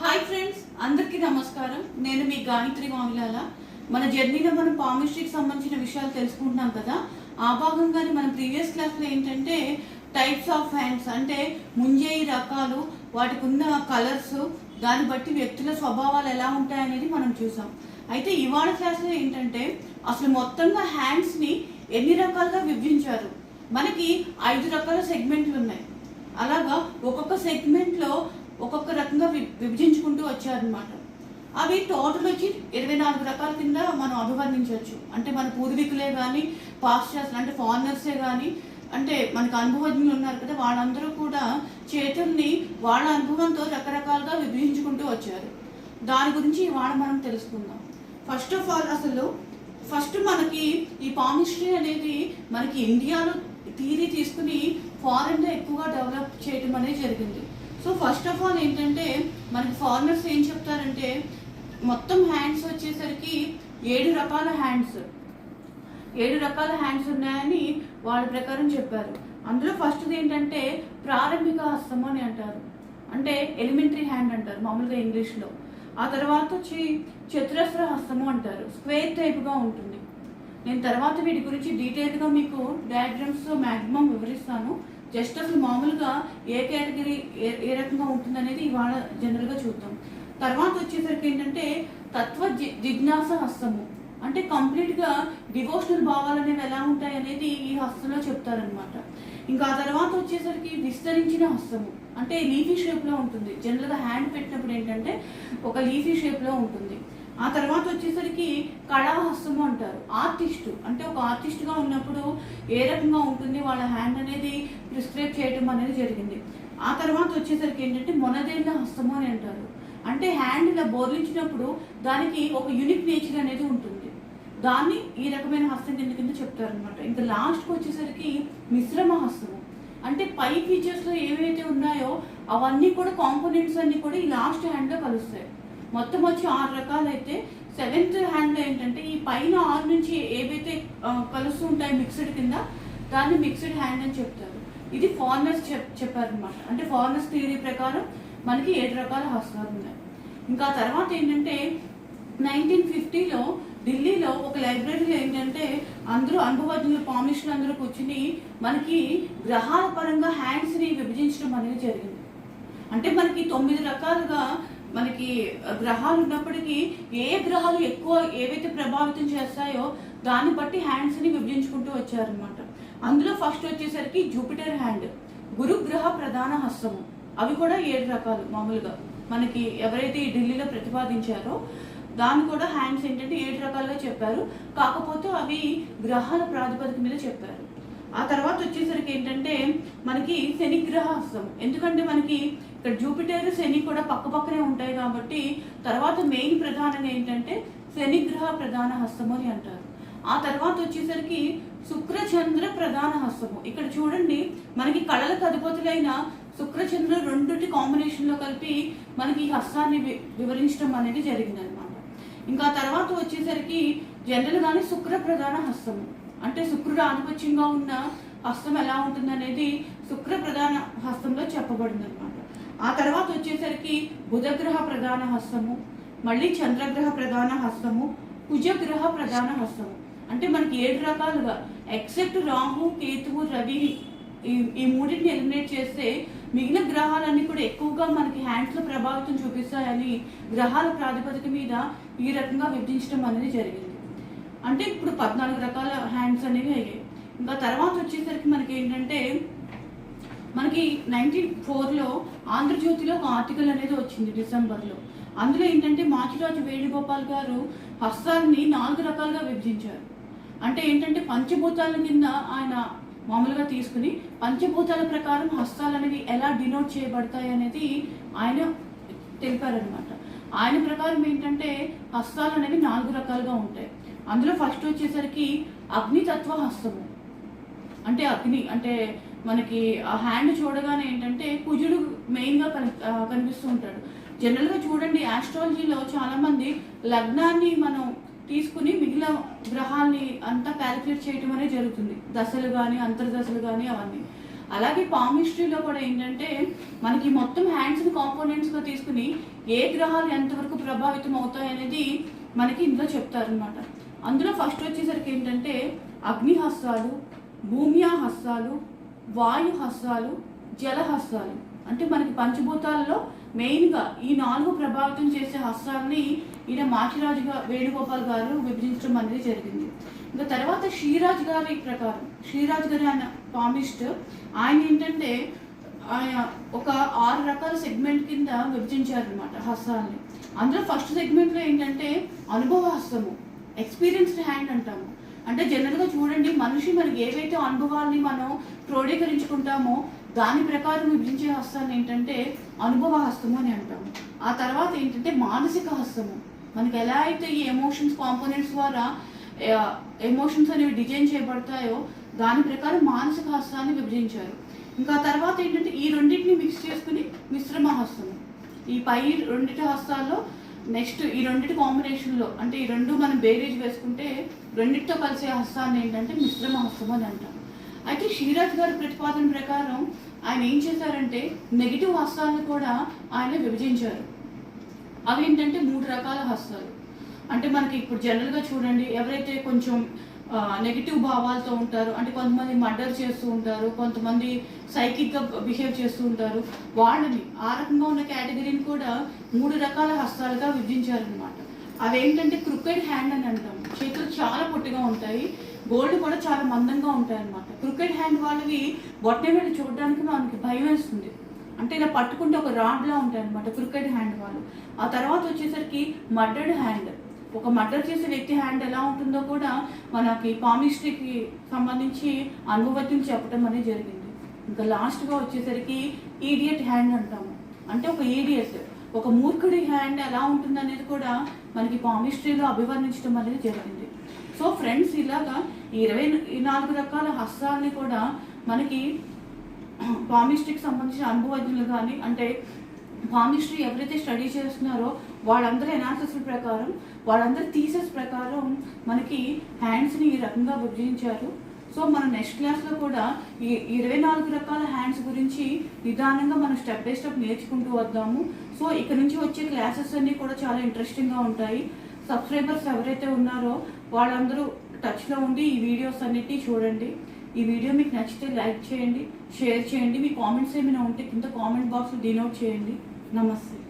Hi friends అందరికీ నమస్కారం. నేను మీ గాయత్రి మామిలాల మన జర్నీలో మనం పామిస్ట్రీకి సంబంధించిన విషయాలు తెలుసుకుంటున్నాం కదా. ఆ భాగంగానే మన ప్రీవియస్ క్లాస్లో ఏంటంటే టైప్స్ ఆఫ్ హ్యాండ్స్ అంటే ముంజేయి రకాలు వాటికి ఉన్న కలర్స్ దాన్ని బట్టి వ్యక్తుల స్వభావాలు ఎలా ఉంటాయనేది మనం చూసాం. అయితే ఇవాళ క్లాస్లో ఏంటంటే అసలు మొత్తంగా హ్యాండ్స్ని ఎన్ని రకాలుగా విభజించారు? మనకి ఐదు రకాల సెగ్మెంట్లు ఉన్నాయి. అలాగా ఒక్కొక్క సెగ్మెంట్లో రకంగా విభజించుకుంటూ వచ్చారనమాట అవి టోటల్ వచ్చి ఇరవై నాలుగు రకాల కింద మనం అభివర్ణించవచ్చు. అంటే మన పూర్వీకులే కానీ పాశ్చాత్యులు అంటే ఫారినర్సే కానీ అంటే మనకు అనుభవజ్ఞులు ఉన్నారు కదా వాళ్ళందరూ కూడా చేతుల్ని వాళ్ళ అనుభవంతో రకరకాలుగా విభజించుకుంటూ వచ్చారు. దాని గురించి ఇవాళ మనం తెలుసుకుందాం. ఫస్ట్ ఆఫ్ ఆల్ అసలు ఫస్ట్ మనకి ఈ పామిస్ట్రీ అనేది మనకి ఇండియాలో థీరీ తీసుకుని ఫారెన్లో ఎక్కువగా డెవలప్ చేయడం అనేది జరిగింది. సో ఫస్ట్ ఆఫ్ ఆల్ ఏంటంటే మనకి ఫారినర్స్ ఏం చెప్తారంటే మొత్తం హ్యాండ్స్ వచ్చేసరికి ఏడు రకాల హ్యాండ్స్ ఏడు రకాల హ్యాండ్స్ ఉన్నాయని వాళ్ళ ప్రకారం చెప్పారు. అందులో ఫస్ట్ది ఏంటంటే ప్రారంభిక హస్తం అని అంటారు. అంటే ఎలిమెంటరీ హ్యాండ్ అంటారు మామూలుగా ఇంగ్లీష్లో. ఆ తర్వాత వచ్చి చతురస్ర హస్తము అంటారు. స్క్వేర్ టైప్గా ఉంటుంది. నేను తర్వాత వీటి గురించి డీటెయిల్గా మీకు డయాగ్రామ్స్తో మ్యాక్సిమం వివరిస్తాను. జస్ట్ అసలు మామూలుగా ఏ కేటగిరీ ఏ ఏ రకంగా ఉంటుందనేది ఇవాళ జనరల్గా చూద్దాం. తర్వాత వచ్చేసరికి ఏంటంటే తత్వ జి- జిజ్ఞాస హస్తము. అంటే కంప్లీట్గా డివోషనల్ భావాలు అనేవి ఎలా ఉంటాయి అనేది ఈ హస్తంలో చెప్తారనమాట ఇంకా ఆ తర్వాత వచ్చేసరికి విస్తరించిన హస్తము. అంటే లీఫీ షేప్లో ఉంటుంది. జనరల్గా హ్యాండ్ పెట్టినప్పుడు ఏంటంటే ఒక లీఫీ షేప్లో ఉంటుంది. ఆ తర్వాత వచ్చేసరికి కళాహస్తము అంటారు ఆర్టిస్టు. అంటే ఒక ఆర్టిస్ట్గా ఉన్నప్పుడు ఏ రకంగా ఉంటుంది వాళ్ళ హ్యాండ్ అనేది ప్రిస్క్రైబ్ చేయడం అనేది జరిగింది. ఆ తర్వాత వచ్చేసరికి ఏంటంటే మొనదేళ్ళ హస్తము అని అంటారు. అంటే హ్యాండ్ ఇలా బోర్లించినప్పుడు దానికి ఒక యూనిక్ నేచర్ అనేది ఉంటుంది. దాన్ని ఈ రకమైన హస్తం కింద కింద చెప్తారనమాట ఇంకా లాస్ట్కి వచ్చేసరికి మిశ్రమ హస్తము. అంటే పై ఫీచర్స్లో ఏవైతే ఉన్నాయో అవన్నీ కూడా కాంపోనెంట్స్ అన్నీ కూడా ఈ లాస్ట్ హ్యాండ్లో కలుస్తాయి. మొత్తం వచ్చి ఆరు రకాలు అయితే సెవెంత్ హ్యాండ్లో ఏంటంటే ఈ పైన ఆరు నుంచి ఏవైతే కలుస్తూ ఉంటాయి మిక్స్డ్ కింద దాన్ని మిక్స్డ్ హ్యాండ్ అని చెప్తారు. ఇది ఫారినర్స్ చెప్ చెప్పారనమాట అంటే ఫారినర్స్ థియరీ ప్రకారం మనకి ఏడు రకాల హస్తాలు ఉన్నాయి. ఇంకా తర్వాత ఏంటంటే నైన్టీన్ ఫిఫ్టీలో ఢిల్లీలో ఒక లైబ్రరీలో ఏంటంటే అందరూ అనుభవజ్ఞులు పామిషన్ అందరూ కూర్చుని మనకి గ్రహాల పరంగా హ్యాండ్స్ని విభజించడం అనేది జరిగింది. అంటే మనకి తొమ్మిది రకాలుగా మనకి గ్రహాలు ఉన్నప్పటికీ ఏ గ్రహాలు ఎక్కువ ఏవైతే ప్రభావితం చేస్తాయో దాన్ని బట్టి హ్యాండ్స్ని విభజించుకుంటూ వచ్చారనమాట అందులో ఫస్ట్ వచ్చేసరికి జూపిటర్ హ్యాండ్ గురుగ్రహ ప్రధాన హస్తము. అవి కూడా ఏడు రకాలు మామూలుగా. మనకి ఎవరైతే ఈ ఢిల్లీలో ప్రతిపాదించారో దాన్ని కూడా హ్యాండ్స్ ఏంటంటే ఏడు రకాలుగా చెప్పారు. కాకపోతే అవి గ్రహాల ప్రాతిపదిక మీద చెప్పారు. ఆ తర్వాత వచ్చేసరికి ఏంటంటే మనకి శనిగ్రహ హస్తం ఎందుకంటే మనకి ఇక్కడ జూపిటర్ శని కూడా పక్క పక్కనే ఉంటాయి కాబట్టి తర్వాత మెయిన్ ప్రధానంగా ఏంటంటే శనిగ్రహ ప్రధాన హస్తము అని అంటారు. ఆ తర్వాత వచ్చేసరికి శుక్రచంద్ర ప్రధాన హస్తము. ఇక్కడ చూడండి మనకి కళలకు అధిపతులైన శుక్రచంద్ర రెండుటి కాంబినేషన్లో కలిపి మనకి ఈ హస్తాన్ని వి- వివరించడం అనేది జరిగిందనమాట ఇంకా తర్వాత వచ్చేసరికి జనరల్గానే శుక్ర ప్రధాన హస్తము. అంటే శుక్రుడు ఆధిపత్యంగా ఉన్న హస్తం ఎలా ఉంటుంది అనేది శుక్ర ప్రధాన హస్తంలో చెప్పబడింది అనమాట ఆ తర్వాత వచ్చేసరికి బుధగ్రహ ప్రధాన హస్తము మళ్ళీ చంద్రగ్రహ ప్రధాన హస్తము కుజగ్రహ ప్రధాన హస్తము. అంటే మనకి ఏడు రకాలుగా. ఎక్సెప్ట్ రాహు కేతువు రవి ఈ ఈ మూడింటిని ఎలిమినేట్ చేస్తే మిగిలిన గ్రహాలన్నీ కూడా ఎక్కువగా మనకి హ్యాండ్స్లో ప్రభావితం చూపిస్తాయని గ్రహాల ప్రాతిపదిక మీద ఈ రకంగా విభజించడం అనేది జరిగింది. అంటే ఇప్పుడు పద్నాలుగు రకాల హ్యాండ్స్ అనేవి అయ్యాయి. ఇంకా తర్వాత వచ్చేసరికి మనకి ఏంటంటే మనకి నైన్టీ ఫోర్లో ఆంధ్రజ్యోతిలో ఒక ఆర్టికల్ అనేది వచ్చింది డిసెంబర్లో. అందులో ఏంటంటే మాచిరాజు వేణుగోపాల్ గారు హస్తాల్ని నాలుగు రకాలుగా విభజించారు. అంటే ఏంటంటే పంచభూతాల కింద ఆయన మామూలుగా తీసుకుని పంచభూతాల ప్రకారం హస్తాలు అనేవి ఎలా డినోట్ చేయబడతాయి అనేది ఆయన తెలిపారనమాట ఆయన ప్రకారం ఏంటంటే హస్తాలు అనేవి నాలుగు రకాలుగా ఉంటాయి. అందులో ఫస్ట్ వచ్చేసరికి అగ్నితత్వ హస్తము. అంటే అగ్ని అంటే మనకి ఆ హ్యాండ్ చూడగానే ఏంటంటే కుజుడు మెయిన్గా కని కనిపిస్తూ ఉంటాడు. జనరల్గా చూడండి ఆస్ట్రాలజీలో చాలామంది లగ్నాన్ని మనం తీసుకుని మిగిలిన గ్రహాల్ని అంతా క్యాలిక్యులేట్ చేయటం అనేది జరుగుతుంది. దశలు కానీ అంతర్దశలు కానీ అవన్నీ. అలాగే పామిస్ట్రీలో కూడా ఏంటంటే మనకి మొత్తం హ్యాండ్స్ని కాంపోనెంట్స్గా తీసుకుని ఏ గ్రహాలు ఎంతవరకు ప్రభావితం అవుతాయి అనేది మనకి ఇందులో చెప్తారనమాట అందులో ఫస్ట్ వచ్చేసరికి ఏంటంటే అగ్నిహస్తాలు భూమియా భూమ్యా హస్తాలు వాయు హస్తాలు జల అంటే మనకి పంచభూతాలలో మెయిన్గా ఈ నాలుగు ప్రభావితం చేసే హస్తాలని ఈయన మాచిరాజు వేణుగోపాల్ గారు విభజించడం అనేది జరిగింది. ఇంకా తర్వాత శ్రీరాజ్ గారి ప్రకారం శ్రీరాజ్ గారి ఆయన పామిస్ట్ ఆయన ఏంటంటే ఆయన ఒక ఆరు రకాల సెగ్మెంట్ కింద విభజించారనమాట హస్తాలని. అందులో ఫస్ట్ సెగ్మెంట్లో ఏంటంటే అనుభవ హస్తము ఎక్స్పీరియన్స్డ్ హ్యాండ్ అంటాము. అంటే జనరల్గా చూడండి మనిషి మనకి ఏవైతే అనుభవాల్ని మనం క్రోడీకరించుకుంటామో దాని ప్రకారం విభజించే హస్తాన్ని ఏంటంటే అనుభవ హస్తము అని అంటాము. ఆ తర్వాత ఏంటంటే మానసిక హస్తము. మనకి ఎలా అయితే ఈ ఎమోషన్స్ కాంపోనెంట్స్ ద్వారా ఎమోషన్స్ అనేవి డిజైన్ చేయబడతాయో దాని ప్రకారం మానసిక హస్తాన్ని విభజించారు. ఇంకా తర్వాత ఏంటంటే ఈ రెండింటిని మిక్స్ చేసుకుని మిశ్రమ హస్తము. ఈ పై రెండిటి హస్తాల్లో నెక్స్ట్ ఈ రెండిటి కాంబినేషన్లో అంటే ఈ రెండు మనం బేరేజ్ వేసుకుంటే రెండిటితో కలిసే హస్తాన్ని ఏంటంటే మిశ్రమ హస్తం అని అంటాం. అయితే శ్రీరాజ్ గారి ప్రతిపాదన ప్రకారం ఆయన ఏం చేశారంటే నెగిటివ్ హస్తాలను కూడా ఆయన విభజించారు. అవి ఏంటంటే మూడు రకాల హస్తాలు. అంటే మనకి ఇప్పుడు జనరల్గా చూడండి ఎవరైతే కొంచెం నెగిటివ్ భావాలతో ఉంటారు. అంటే కొంతమంది మర్డర్ చేస్తూ ఉంటారు. కొంతమంది సైకిక్గా బిహేవ్ చేస్తూ ఉంటారు. వాళ్ళని ఆ రకంగా ఉన్న కేటగిరీని కూడా మూడు రకాల హస్తాలుగా విభజించారనమాట అవేంటంటే క్రికెట్ హ్యాండ్ అని అంటాం. చేతులు చాలా పొట్టిగా ఉంటాయి. గోల్డ్ కూడా చాలా మందంగా ఉంటాయి అనమాట క్రికెట్ హ్యాండ్ వాళ్ళవి బొట్టే మీద చూడడానికి మనకి భయం వేస్తుంది. అంటే ఇలా పట్టుకుంటే ఒక రాడ్లా ఉంటాయి అనమాట క్రికెట్ హ్యాండ్ వాళ్ళు. ఆ తర్వాత వచ్చేసరికి మర్డర్డ్ హ్యాండ్ ఒక మర్డర్ చేసే వ్యక్తి హ్యాండ్ ఎలా ఉంటుందో కూడా మనకి పామిస్ట్రీకి సంబంధించి అనుభవజ్ఞులు చెప్పడం అనేది జరిగింది. ఇంకా లాస్ట్గా వచ్చేసరికి ఈడియట్ హ్యాండ్ అంటాము. అంటే ఒక ఈడియట్ ఒక మూర్ఖుడి హ్యాండ్ ఎలా ఉంటుంది అనేది కూడా మనకి పామిస్ట్రీలో అభివర్ణించడం అనేది జరిగింది. సో ఫ్రెండ్స్ ఇలాగా ఈ ఇరవై నాలుగు రకాల హస్తాలని కూడా మనకి పామిస్ట్రీకి సంబంధించిన అనుభవజ్ఞులు కానీ అంటే పామిస్ట్రీ ఎవరైతే స్టడీ చేస్తున్నారో వాళ్ళందరి ఎనాలిసిస్ ప్రకారం వాళ్ళందరి థీసెస్ ప్రకారం మనకి హ్యాండ్స్ని ఈ రకంగా విభజించారు. సో మనం నెక్స్ట్ క్లాస్లో కూడా ఈ ఇరవై నాలుగు రకాల హ్యాండ్స్ గురించి నిదానంగా మనం స్టెప్ బై స్టెప్ నేర్చుకుంటూ వద్దాము. సో ఇక్కడ నుంచి వచ్చే క్లాసెస్ అన్నీ కూడా చాలా ఇంట్రెస్టింగ్గా ఉంటాయి. సబ్స్క్రైబర్స్ ఎవరైతే ఉన్నారో వాళ్ళందరూ టచ్లో ఉండి ఈ వీడియోస్ అన్నిటి చూడండి. ఈ వీడియో మీకు నచ్చితే లైక్ చేయండి షేర్ చేయండి. మీ కామెంట్స్ ఏమైనా ఉంటే కింద కామెంట్ బాక్స్లో డినోట్ చేయండి. ナマス